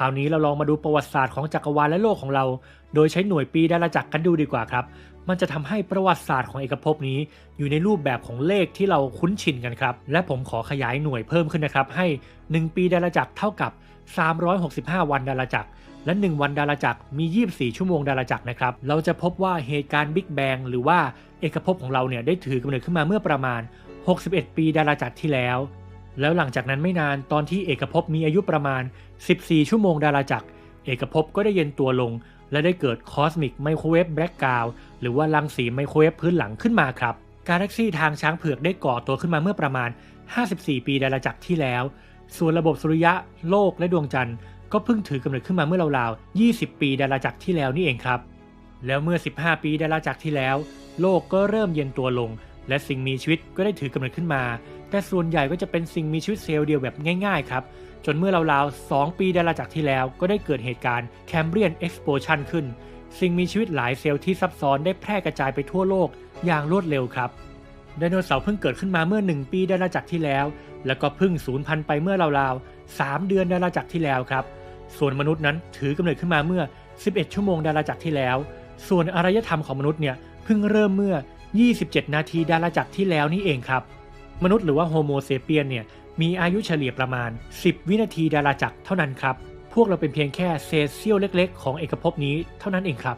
ราวนี้เราลองมาดูประวัติศาสตร์ของจักรวาลและโลกของเรา โดยใช้หน่วยปีดาราจักรกันดูดีกว่าครับ มันจะทำให้ประวัติศาสตร์ของเอกภพนี้ อยู่ในรูปแบบของเลขที่เราคุ้นชินกันครับ และผมขอขยายหน่วยเพิ่มขึ้นนะครับ ให้ 1 ปีดาราจักรเท่ากับ 365 วันดาราจักรและ 1 วันดาราจักรมี 24 ชั่วโมงดาราจักรนะครับ เราจะพบว่าเหตุการณ์บิ๊กแบงหรือว่าเอกภพของเราเนี่ยได้ถือกำเนิดขึ้นมาเมื่อประมาณ 61 ปีดาราจักรที่แล้ว แล้วหลังจากนั้นไม่นานตอนที่เอกภพมีอายุประมาณ 14 ชั่วโมงดาราจักร เอกภพก็ได้เย็นตัวลง และได้เกิดคอสมิกไมโครเวฟแบล็กกาวหรือว่ารังสีไมโครเวฟพื้นหลังขึ้นมาครับ กาแล็กซี่ทางช้างเผือกได้ก่อตัวขึ้นมาเมื่อประมาณ 54 ปีดาราจักรที่แล้ว ส่วนระบบสุริยะ โลกและดวงจันทร์ ก็เพิ่งถือกำเนิดขึ้นมาเมื่อราวๆ 20 ปีดาราจักรที่แล้วนี่เองครับ แล้วเมื่อ 15 ปีดาราจักรที่แล้ว โลกก็เริ่มเย็นตัวลง และสิ่งมีชีวิตก็ได้ถือกำเนิดขึ้นมา แต่ส่วนใหญ่ก็จะเป็นสิ่งมีชีวิตเซลล์เดียวแบบง่ายๆครับ จนเมื่อราวๆ 2 ปีดาราจักรที่แล้วก็ได้เกิดเหตุการณ์ Cambrian Explosion ขึ้น สิ่งมีชีวิตหลายเซลล์ที่ซับซ้อนได้แพร่กระจายไปทั่วโลกอย่างรวดเร็วครับไดโนเสาร์เพิ่งเกิดขึ้นมาเมื่อ 1 ปีดาราจักรที่แล้ว แล้วก็เพิ่งสูญพันธุ์ไปเมื่อราวๆ 3 เดือนดาราจักรที่แล้วครับ ส่วนมนุษย์นั้นถือกำเนิดขึ้นมาเมื่อ 11 ชั่วโมงดาราจักรที่แล้ว ส่วนอารยธรรมของมนุษย์เนี่ยเพิ่งเริ่มเมื่อ 27 นาทีดาราจักรที่แล้วนี่เองครับ มนุษย์หรือว่าโฮโมเซเปียนเนี่ยมีอายุเฉลี่ยประมาณ 10 วินาทีดาราจักรเท่านั้นครับ พวกเราเป็นเพียงแค่เซสเซียวเล็กๆ ของเอกภพนี้เท่านั้นเองครับ